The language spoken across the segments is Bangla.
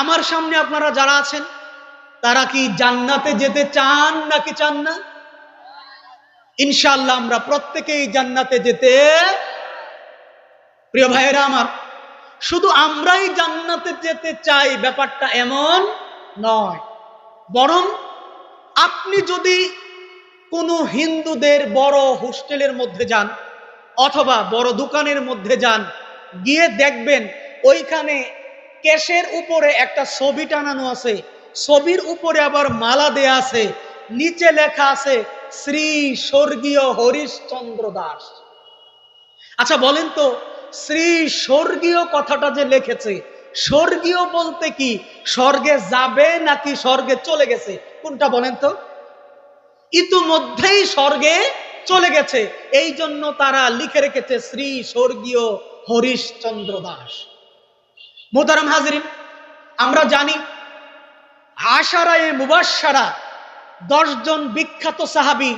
আমার সামনে আপনারা যারা আছেন, তারা কি জান্নাতে যেতে চান নাকি চান না? ইনশাল্লাহ আমরা প্রত্যেকেই জান্নাতে যেতে প্রিয় ভাইয়েরা আমার, শুধু আমরাই জান্নাতে যেতে চাই ব্যাপারটা এমন নয়। বরং আপনি যদি কোনো হিন্দুদের বড় হোস্টেলের মধ্যে যান অথবা বড় দোকানের মধ্যে যান, গিয়ে দেখবেন ওইখানে কেশের উপরে একটা ছবি টানানো আছে। ছবির উপরে আবার মালা দেয়া আছে। নিচে লেখা আছে, শ্রী স্বর্গীয় হরিশচন্দ্র দাস। আচ্ছা বলেন তো, শ্রী স্বর্গীয় কথাটা যে লিখেছে, স্বর্গীয় বলতে কি, স্বর্গে যাবে নাকি স্বর্গে চলে গেছে? কোনটা বলেন তো? ইতিমধ্যেই স্বর্গে চলে গেছে। এই জন্য তারা লিখে রেখেছে, শ্রী স্বর্গীয় হরিশচন্দ্র দাস। মোতারাম হাজরিন, আমরা জানি আশারায়ে মুবাসারা দশজন বিখ্যাত সাহাবি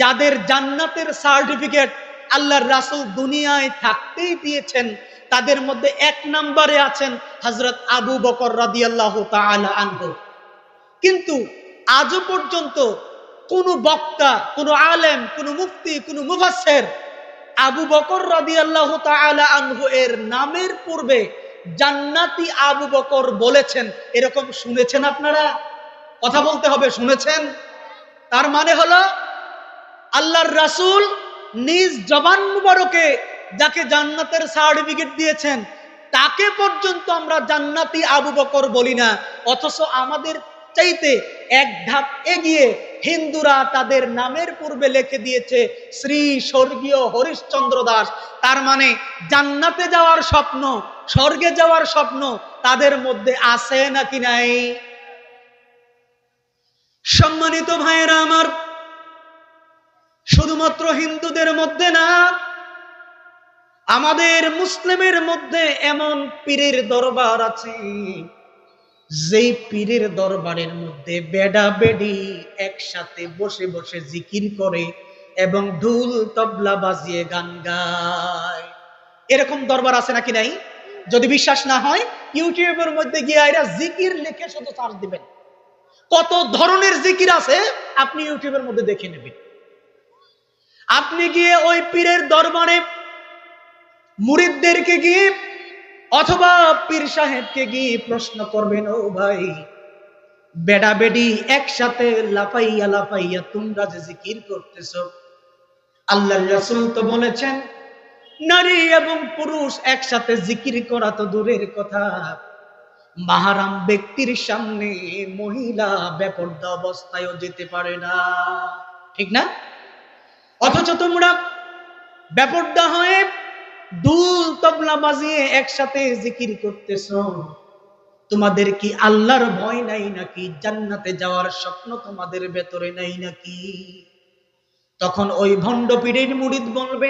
যাদের জান্নাতের সার্টিফিকেট আল্লাহর রাসূল দুনিয়ায় থাকতেই দিয়েছেন, তাদের মধ্যে এক নম্বরে আছেন হজরত আবু বকর রাদিয়াল্লাহু আনহু। কিন্তু আজও পর্যন্ত কোনো বক্তা, কোনো আলেম, কোনো মুফতি, কোনো মুফাসসির আবু বকর রাদিয়াল্লাহু আনহু এর নামের পূর্বে জান্নাতি আবু বকর বলেছেন। এরকম শুনেছেন আপনারা? কথা বলতে হবে, শুনেছেন? তার মানে হলো, আল্লাহর রাসুল নিজ জবান মুবারকে যাকে জান্নাতের সার্টিফিকেট দিয়েছেন, তাকে পর্যন্ত আমরা জান্নাতি আবু বকর বলি না। অথচ আমাদের চাইতে এক ধাপ এগিয়ে হিন্দুরা তাদের নামের পূর্বে লিখে দিয়েছে, শ্রী স্বর্গীয় হরিশ্চন্দ্র দাস। তার মানে জান্নাতে যাওয়ার স্বপ্ন, স্বর্গে যাওয়ার স্বপ্ন তাদের মধ্যে আছে নাকি নাই? সম্মানিত ভাইয়েরা আমার, শুধুমাত্র হিন্দুদের মধ্যে না, আমাদের মুসলিমের মধ্যে এমন পীরের দরবার আছে। যেই পীরের দরবারের মধ্যে বেডা বেডি একসাথে বসে বসে জিকির করে এবং ঢুল তবলা বাজিয়ে গান গায়। এরকম দরবার আছে নাকি নাই? যদি বিশ্বাস না হয়, ইউটিউবের মধ্যে গিয়ে এরা জিকির লিখে শুধু চার্জ দিবেন। কত ধরনের জিকির আছে, আপনি ইউটিউবের মধ্যে দেখে নেবেন। আপনি গিয়ে ওই পীরের দরবারে মুরিদদেরকে গিয়ে অথবা পীর সাহেবকে গিয়ে প্রশ্ন করবেন, ও ভাই, বেডা বেডি একসাথে লাফাইয়া লাফাইয়া তোমরা যে জিকির করতেছ আল্লাহ রাসূল তো বলেছেন, নারী এবং পুরুষ একসাথে জিকির করা তো দূরের কথা। মাহারাম ব্যক্তির সামনে মহিলা বেপর্দা অবস্থায়ও যেতে পারে না। ঠিক না? অথচ তোমরা বেপর্দা হয়ে দুল তবলা বাজিয়ে একসাথে জিকির করতেছ। তোমাদের কি আল্লাহর ভয় নাই নাকি? জান্নাতে যাওয়ার স্বপ্ন তোমাদের ভেতরে নাই নাকি? তখন ওই ভণ্ড মুরিদ বলবে,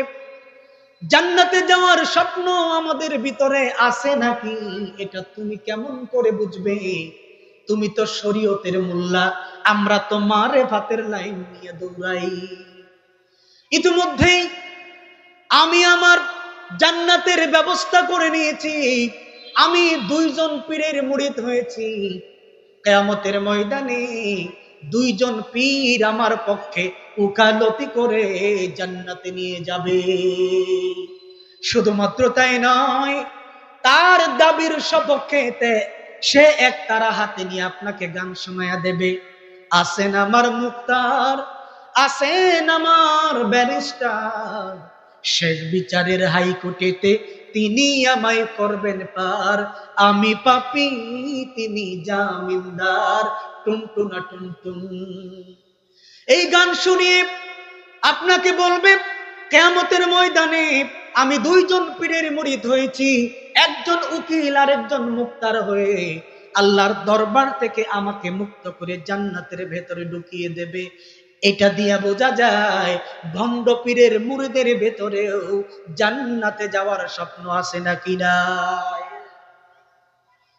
জান্নাতে যাওয়ার স্বপ্ন আমাদের ভিতরে আছে নাকি? এটা তুমি কেমন করে বুঝবে? তুমি তো শরীয়তের মোল্লা, আমরা তো মারে ভাতের লাইন নিয়ে দৌড়াই। ইতিমধ্যেই আমি আমার জান্নাতের ব্যবস্থা করে নিয়েছি। আমি দুইজন পীরের মুরিদ হয়েছি। কেয়ামতের ময়দানে দুইজন পীর আমার পক্ষে উকালতি করে জান্নাতে নিয়ে যাবে। শুধুমাত্র তাই নয়, তার দাবির সপক্ষে সে এক তারা হাতে নিয়ে আপনাকে গান শোনায়া দেবে। আসেন আমার মুক্তার, আসেন আমার ব্যারিস্টার। শেষ বিচারের হাইকোর্টেতে তিনি আমায় করবেন পার। আমি পাপি, তিনি জামিনদার। টুনটুনা টুনটুন। এই গান শুনিয়ে আপনাকে বলবে, কেয়ামতের ময়দানে আমি দুইজন পীরের মুরিদ হয়েছি, একজন উকিল আর একজন মুক্তার হয়ে। আল্লাহর দরবার থেকে আমাকে মুক্ত করে জান্নাতের ভেতরে ঢুকিয়ে দেবে। এটা দিয়া বোঝা যায়, ভণ্ড পীরের মুরিদের ভেতরেও জান্নাতে যাওয়ার স্বপ্ন আছে নাকি নাই?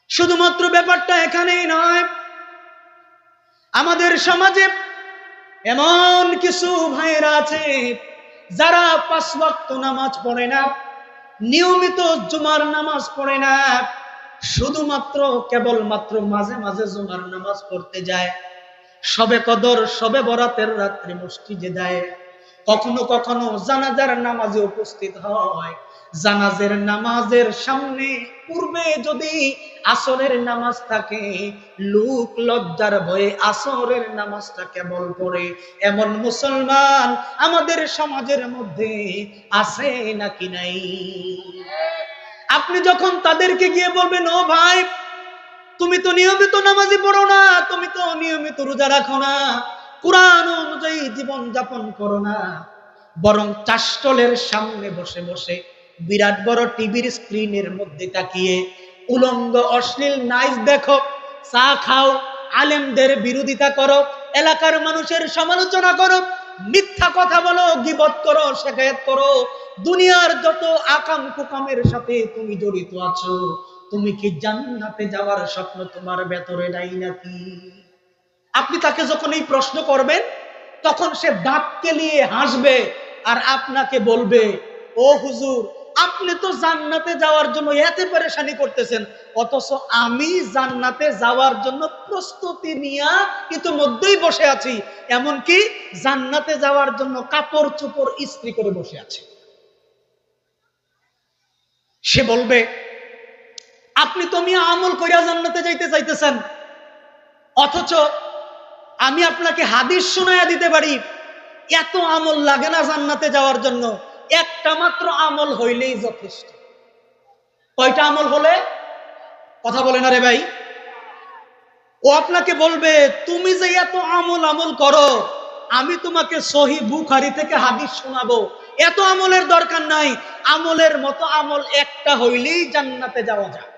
শুধুমাত্র ব্যাপারটা এখানেই নয়, আমাদের সমাজে এমন কিছু ভাইয়েরা আছে, যারা পাঁচ ওয়াক্ত নামাজ পড়ে না, নিয়মিত জুমার নামাজ পড়ে না, শুধুমাত্র কেবলমাত্র মাঝে মাঝে জুমার নামাজ পড়তে যায়। সবে কদর, সবে বরাতের রাত্রে মসজিদে যায় কখনো কখনো জানাজার নামাজে উপস্থিত হয়। জানাজের নামাজের সামনে পূর্বে যদি আসরের নামাজ থাকে, লোক লজ্জার ভয়ে আসরের নামাজটা কেবল পড়ে। এমন মুসলমান আমাদের সমাজের মধ্যে আছে নাকি নাই? আপনি যখন তাদেরকে গিয়ে বলবেন, ও ভাই তুমি তো নিয়মিত নামাজি পড়ো না, তুমি তো নিয়মিত রোজা রাখো না। কোরআন অনুযায়ী জীবন যাপন করো না। বরং চাষ্টলের সামনে বসে বসে বিরাট বড় টিভির স্ক্রিনের মধ্যে তাকিয়ে উলঙ্গ, অশ্লীল, নাইস দেখো, চা খাও, আলেমদের বিরোধিতা করো, এলাকার মানুষের সমালোচনা করো, মিথ্যা কথা বলো, গিবত করো, শেখায়ত করো। দুনিয়ার যত আকাম কুকামের সাথে তুমি জড়িত আছো তুমি কি জান্নাতে যাওয়ার স্বপ্ন তোমার ভেতরে নাই নাকি? আপনি তাকে যখন এই প্রশ্ন করবেন, তখন সে দাঁত কেলিয়ে হাসবে আর আপনাকে বলবে, ও হুজুর, আপনি তো জান্নাতে যাওয়ার জন্য এতে পরেশানি করতেছেন, অথচ আমি জান্নাতে যাওয়ার জন্য প্রস্তুতি নিয়ে ইতিমধ্যেই বসে আছি। এমনকি জান্নাতে যাওয়ার জন্য কাপড় চোপড় ইস্ত্রি করে বসে আছি। সে বলবে আপনি তো মিয়া আমল করিয়া জান্নাতে যাইতে চাইতেছেন। অথচ আমি আপনাকে হাদিস শোনায়া দিতে পারি, এত আমল লাগে না জান্নাতে যাওয়ার জন্য। একটা মাত্র আমল হইলেই যথেষ্ট। কয়টা আমল হলে? কথা বলে না রে ভাই। ও আপনাকে বলবে, তুমি যে এত আমল আমল করো, আমি তোমাকে সহি বুখারি থেকে হাদিস শোনাবো। এত আমলের দরকার নাই। আমলের মতো আমল একটা হইলেই জান্নাতে যাওয়া যায়।